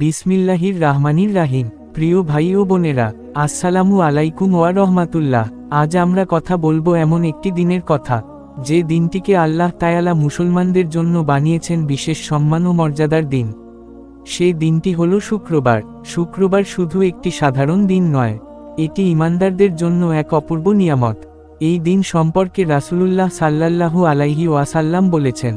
বিসমিল্লাহির রাহমানির রাহিম। প্রিয় ভাই ও বোনেরা, আসসালামু আলাইকুম ওয়া রহমাতুল্লাহ। আজ আমরা কথা বলব এমন একটি দিনের কথা, যে দিনটিকে আল্লাহ তায়ালা মুসলমানদের জন্য বানিয়েছেন বিশেষ সম্মান ও মর্যাদার দিন। সেই দিনটি হল শুক্রবার। শুক্রবার শুধু একটি সাধারণ দিন নয়, এটি ইমানদারদের জন্য এক অপূর্ব নিয়ামত। এই দিন সম্পর্কে রাসূলুল্লাহ সাল্লাল্লাহু আলাইহি ওয়াসাল্লাম বলেছেন,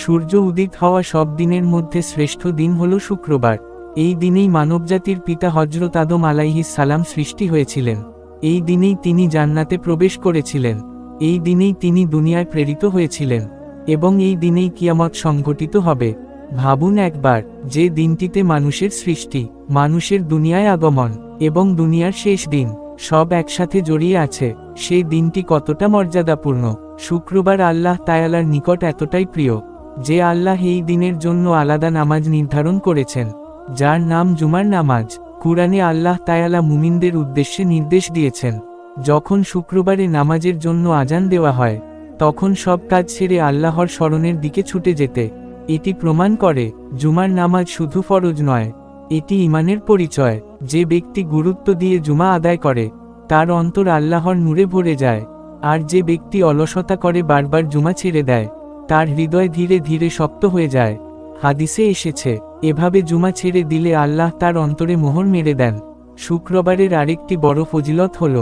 সূর্য উদিত হওয়া সব দিনের মধ্যে শ্রেষ্ঠ দিন হল শুক্রবার। এই দিনেই মানবজাতির পিতা হজরত আদম সালাম সৃষ্টি হয়েছিলেন। এই দিনেই তিনি জান্নাতে প্রবেশ করেছিলেন। এই দিনেই তিনি দুনিয়ায় প্রেরিত হয়েছিলেন। এবং এই দিনেই কিয়ামত সংঘটিত হবে। ভাবুন একবার, যে দিনটিতে মানুষের সৃষ্টি, মানুষের দুনিয়ায় আগমন, এবং দুনিয়ার শেষ দিন, সব একসাথে জড়িয়ে আছে, সেই দিনটি কতটা মর্যাদাপূর্ণ। শুক্রবার আল্লাহ তায়ালার নিকট এতটাই প্রিয়, যে আল্লাহ এই দিনের জন্য আলাদা নামাজ নির্ধারণ করেছেন। যার নাম জুমার নামাজ। কুরআনে আল্লাহ তায়ালা মুমিনদের উদ্দেশ্যে নির্দেশ দিয়েছেন, যখন শুক্রবারে নামাজের জন্য আজান দেওয়া হয়, তখন সব কাজ ছেড়ে আল্লাহর স্মরণের দিকে ছুটে যেতে। এটি প্রমাণ করে, জুমার নামাজ শুধু ফরজ নয়, এটি ইমানের পরিচয়। যে ব্যক্তি গুরুত্ব দিয়ে জুমা আদায় করে, তার অন্তর আল্লাহর নূরে ভরে যায়। আর যে ব্যক্তি অলসতা করে বারবার জুমা ছেড়ে দেয়, তার হৃদয় ধীরে ধীরে শক্ত হয়ে যায়। হাদিসে এসেছে, এভাবে জুমা ছেড়ে দিলে আল্লাহ তার অন্তরে মোহর মেরে দেন। শুক্রবারের আরেকটি বড় ফজিলত হল,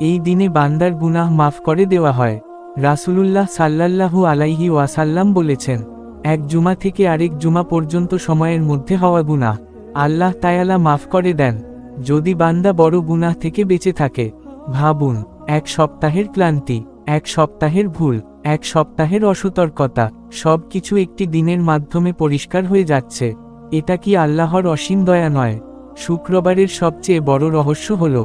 এই দিনে বান্দার গুনাহ মাফ করে দেওয়া হয়। রাসূলুল্লাহ সাল্লাল্লাহু আলাইহি ওয়াসাল্লাম বলেছেন, এক জুমা থেকে আরেক জুমা পর্যন্ত সময়ের মধ্যে হওয়া গুনাহ, আল্লাহ তায়ালা মাফ করে দেন। যদি বান্দা বড় গুনাহ থেকে বেঁচে থাকে, ভাবুন, এক সপ্তাহের ক্লান্তি। এক সপ্তাহের ভুল, এক সপ্তাহের অসতর্কতা সব কিছু একটি দিনের মাধ্যমে পরিষ্কার হয়ে যাচ্ছে। এটা কি আল্লাহর অসীম দয়া নয়? শুক্রবারের সবচেয়ে বড় রহস্য হল,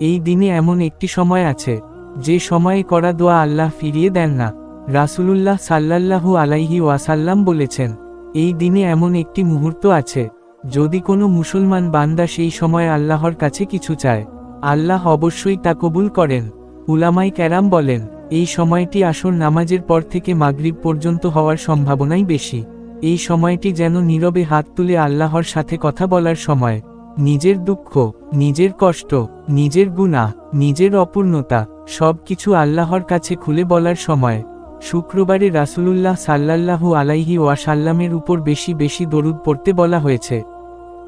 এই দিনে এমন একটি সময় আছে, যে সময়ে করা দোয়া আল্লাহ ফিরিয়ে দেন না। রাসূলুল্লাহ সাল্লাল্লাহু আলাইহি ওয়াসাল্লাম বলেছেন, এই দিনে এমন একটি মুহূর্ত আছে, যদি কোনো মুসলমান বান্দা সেই সময় আল্লাহর কাছে কিছু চায়। আল্লাহ অবশ্যই তা কবুল করেন উলামাই ক্যারাম বলেন। এই সময়টি আসর নামাজের পর থেকে মাগরিব পর্যন্ত হওয়ার সম্ভাবনাই বেশি। এই সময়টি যেন নীরবে হাত তুলে আল্লাহর সাথে কথা বলার সময়। নিজের দুঃখ, নিজের কষ্ট, নিজের গুনাহ, নিজের অপূর্ণতা সব কিছু আল্লাহর কাছে খুলে বলার সময়। শুক্রবারে রাসুলুল্লাহ সাল্লাল্লাহু আলাইহি ওয়াসাল্লামের উপর বেশি বেশি দরুদ পড়তে বলা হয়েছে।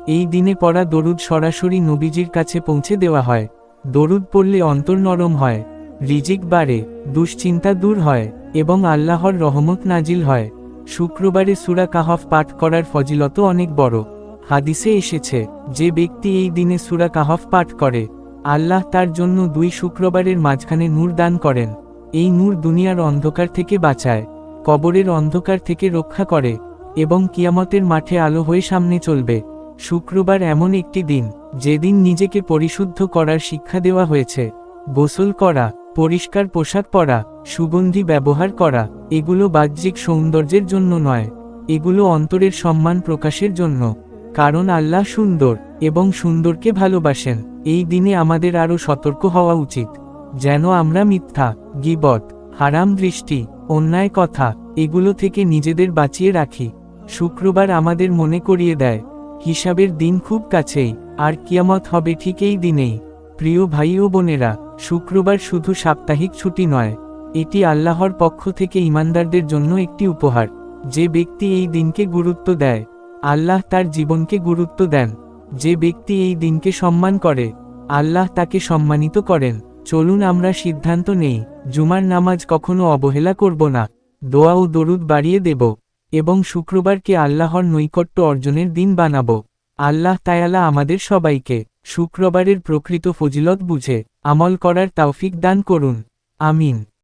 এই দিনে পড়া দরুদ সরাসরি নবীজির কাছে পৌঁছে দেওয়া হয়। দরুদ পড়লে অন্তর নরম হয়। রিজিক বাড়ে, দুশ্চিন্তা দূর হয়, এবং আল্লাহর রহমত নাজিল হয়। শুক্রবারে সুরা কাহফ পাঠ করার ফজিলত অনেক বড়। হাদিসে এসেছে, যে ব্যক্তি এই দিনে সুরা কাহফ পাঠ করে, আল্লাহ তার জন্য দুই শুক্রবারের মাঝখানে নূর দান করেন। এই নূর দুনিয়ার অন্ধকার থেকে বাঁচায়, কবরের অন্ধকার থেকে রক্ষা করে, এবং কিয়ামতের মাঠে আলো হয়ে সামনে চলবে। শুক্রবার এমন একটি দিন, যেদিন নিজেকে পরিশুদ্ধ করার শিক্ষা দেওয়া হয়েছে। গোসল করা পরিষ্কার পোশাক পরা, সুগন্ধি ব্যবহার করা, এগুলো বাহ্যিক সৌন্দর্যের জন্য নয়। এগুলো অন্তরের সম্মান প্রকাশের জন্য। কারণ আল্লাহ সুন্দর এবং সুন্দরকে ভালোবাসেন। এই দিনে আমাদের আরও সতর্ক হওয়া উচিত। যেন আমরা মিথ্যা, গিবত, হারাম দৃষ্টি, অন্যায় কথা, এগুলো থেকে নিজেদের বাঁচিয়ে রাখি। শুক্রবার আমাদের মনে করিয়ে দেয়, হিসাবের দিন খুব কাছেই, আর কিয়ামত হবে ঠিক এই দিনেই। প্রিয় ভাই ও বোনেরা, শুক্রবার শুধু সাপ্তাহিক ছুটি নয়, এটি আল্লাহর পক্ষ থেকে ইমানদারদের জন্য একটি উপহার। যে ব্যক্তি এই দিনকে গুরুত্ব দেয়, আল্লাহ তার জীবনকে গুরুত্ব দেন। যে ব্যক্তি এই দিনকে সম্মান করে, আল্লাহ তাকে সম্মানিত করেন। চলুন আমরা সিদ্ধান্ত নেই, জুমার নামাজ কখনো অবহেলা করব না, দোয়া ও দরুদ বাড়িয়ে দেব, এবং শুক্রবারকে আল্লাহর নৈকট্য অর্জনের দিন বানাব। আল্লাহ তায়ালা আমাদের সবাইকে শুক্রবারের প্রকৃত ফজিলত বুঝে আমল করার তাওফিক দান করুন। আমিন।